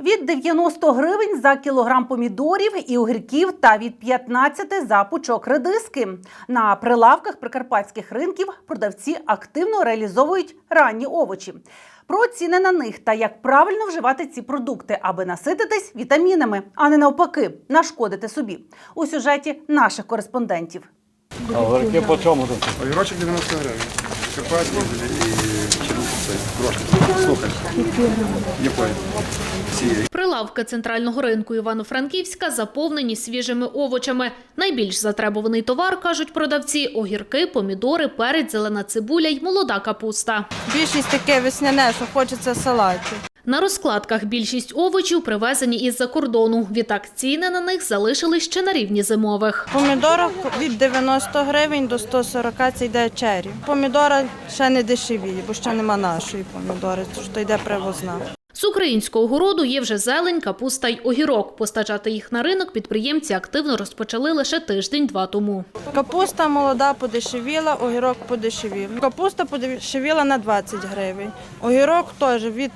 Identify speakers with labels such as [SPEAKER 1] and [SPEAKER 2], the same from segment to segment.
[SPEAKER 1] Від 90 гривень за кілограм помідорів і огірків та від 15 за пучок редиски. На прилавках прикарпатських ринків продавці активно реалізовують ранні овочі. Про ціни на них та як правильно вживати ці продукти, аби насититись вітамінами, а не навпаки, нашкодити собі. У сюжеті наших кореспондентів.
[SPEAKER 2] Огірки по чому тут?
[SPEAKER 3] Огірочок 90 гривень. І трошки. Слухай. Якої?
[SPEAKER 4] Прилавки центрального ринку Івано-Франківська заповнені свіжими овочами. Найбільш затребуваний товар, кажуть продавці, огірки, помідори, перець, зелена цибуля й молода капуста.
[SPEAKER 5] Більшість таке весняне, що хочеться салатів.
[SPEAKER 4] На розкладках більшість овочів привезені із-за кордону. Відтак ціни на них залишились ще на рівні зимових.
[SPEAKER 5] Помідорок від 90 гривень до 140 це йде чері. Помідора ще не дешеві, бо ще нема нашої помідори, то що йде привозна.
[SPEAKER 4] З українського городу є вже зелень, капуста й огірок. Постачати їх на ринок підприємці активно розпочали лише тиждень-два тому.
[SPEAKER 5] Капуста молода подешевіла, огірок подешевів. Капуста подешевіла на 20 гривень. Огірок теж від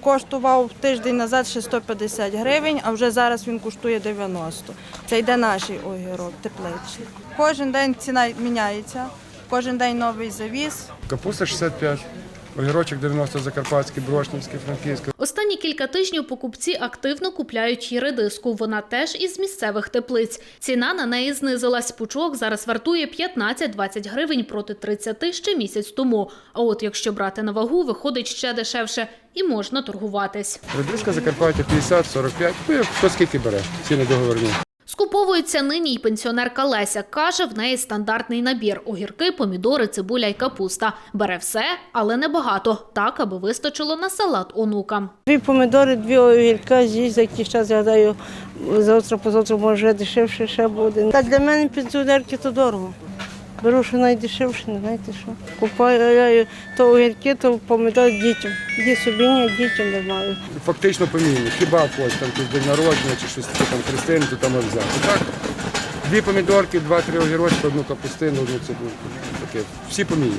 [SPEAKER 5] коштував тиждень назад ще 150 гривень, а вже зараз він коштує 90. Це йде наш огірок тепличний. Кожен день ціна міняється, кожен день новий завіз.
[SPEAKER 3] Капуста 65. Огірочок 90 Закарпатський, Брошнівський, Франківський.
[SPEAKER 4] Останні кілька тижнів покупці активно купляють її редиску. Вона теж із місцевих теплиць. Ціна на неї знизилась. Пучок зараз вартує 15-20 гривень проти 30 ще місяць тому. А от якщо брати на вагу, виходить ще дешевше і можна торгуватись.
[SPEAKER 3] Редиска Закарпаття 50, 45. Ну, хто скільки бере? Ціни договорні.
[SPEAKER 4] Скуповується нині й пенсіонерка Леся. Каже, в неї стандартний набір – огірки, помідори, цибуля й капуста. Бере все, але небагато. Так, аби вистачило на салат онукам.
[SPEAKER 6] Дві помідори, дві огірка з'їсть за якийсь час, я гадаю, завтра позавтра може дешевше ще буде. Та для мене пенсіонерки то дорого. Беру, що найдешевше, не знаєте що. Купаю то огірки, то помідор дітям. Ді собі ні, дітям не маю.
[SPEAKER 3] Фактично помінні. Хіба хоч там день народження чи щось таке там христини, то там взяти. Так? Дві помідорки, два-три огірочки, одну капустину, одну цибульку. Таке. Всі помінні.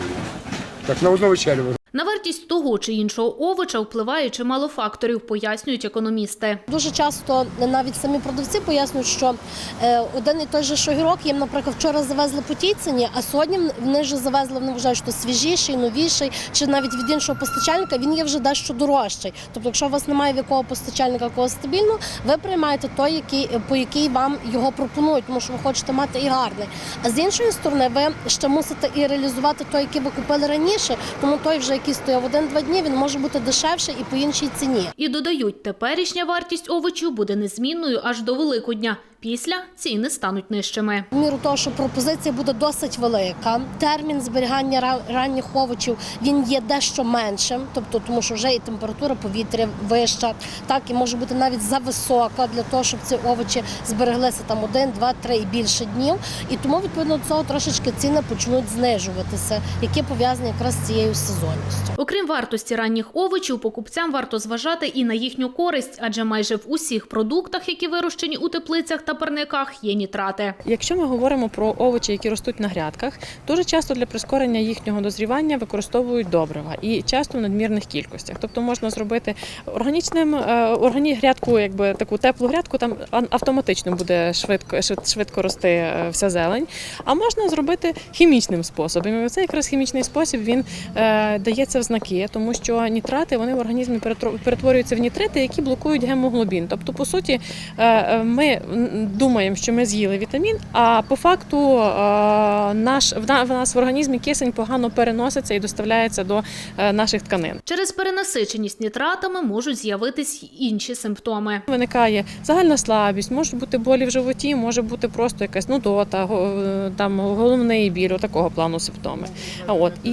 [SPEAKER 3] Так, на одну вечерю.
[SPEAKER 4] На вартість того чи іншого овоча впливає чимало факторів, пояснюють економісти.
[SPEAKER 7] Дуже часто навіть самі продавці пояснюють, що е, один і той же ж огірок їм, наприклад, вчора завезли по тій ціні, а сьогодні вони вже завезли, вони вважають, що свіжіший, новіший, чи навіть від іншого постачальника він є вже дещо дорожчий. Тобто, якщо у вас немає в якого постачальника якого стабільного, ви приймаєте той, який по який вам його пропонують, тому що ви хочете мати і гарний. А з іншої сторони, ви ще мусите і реалізувати той, який ви купили раніше, тому той вже який стояв один-два дні, він може бути дешевше і по іншій ціні.
[SPEAKER 4] І додають, теперішня вартість овочів буде незмінною аж до Великодня. Після ціни стануть нижчими.
[SPEAKER 7] В міру того, що пропозиція буде досить велика. Термін зберігання ра- ранніх овочів він є дещо меншим, тобто тому, що вже і температура повітря вища, так і може бути навіть зависока для того, щоб ці овочі збереглися там один, два, три і більше днів. І тому відповідно до цього трошечки ціни почнуть знижуватися, які пов'язані якраз з цією сезонністю.
[SPEAKER 4] Окрім вартості ранніх овочів, покупцям варто зважати і на їхню користь, адже майже в усіх продуктах, які вирощені у теплицях та парниках, є нітрати.
[SPEAKER 8] Якщо ми говоримо про овочі, які ростуть на грядках, дуже часто для прискорення їхнього дозрівання використовують добрива і часто в надмірних кількостях. Тобто можна зробити органічним е, органі грядку, якби таку теплу грядку, там автоматично буде швидко швидко рости е, вся зелень. А можна зробити хімічним способом. І цей якраз хімічний спосіб він е, дається в знаки, тому що нітрати вони в організмі перетворюються в нітрити, які блокують гемоглобін. Тобто, по суті, ми думаємо, що ми з'їли вітамін, а по факту е, наш в на- нас в організмі кисень погано переноситься і доставляється до е, наших тканин.
[SPEAKER 4] Через перенасиченість нітратами можуть з'явитись інші симптоми.
[SPEAKER 8] Виникає загальна слабість, можуть бути болі в животі, може бути просто якась нудота, е, там головний біль, такого плану симптоми. От і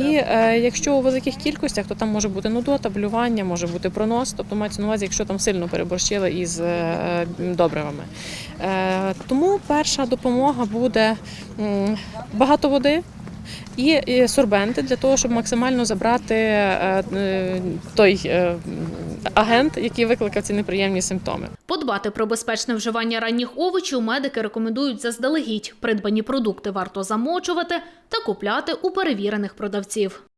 [SPEAKER 8] якщо у великих кількостях, то там може бути нудота, блювання, може бути пронос, тобто мається на увазі, якщо там сильно переборщили із добривами. Е, тому перша допомога буде багато води. І сорбенти для того, щоб максимально забрати е, е, той агент, який викликав ці неприємні симптоми.
[SPEAKER 4] Подбати про безпечне вживання ранніх овочів медики рекомендують заздалегідь. Придбані продукти варто замочувати та купляти у перевірених продавців.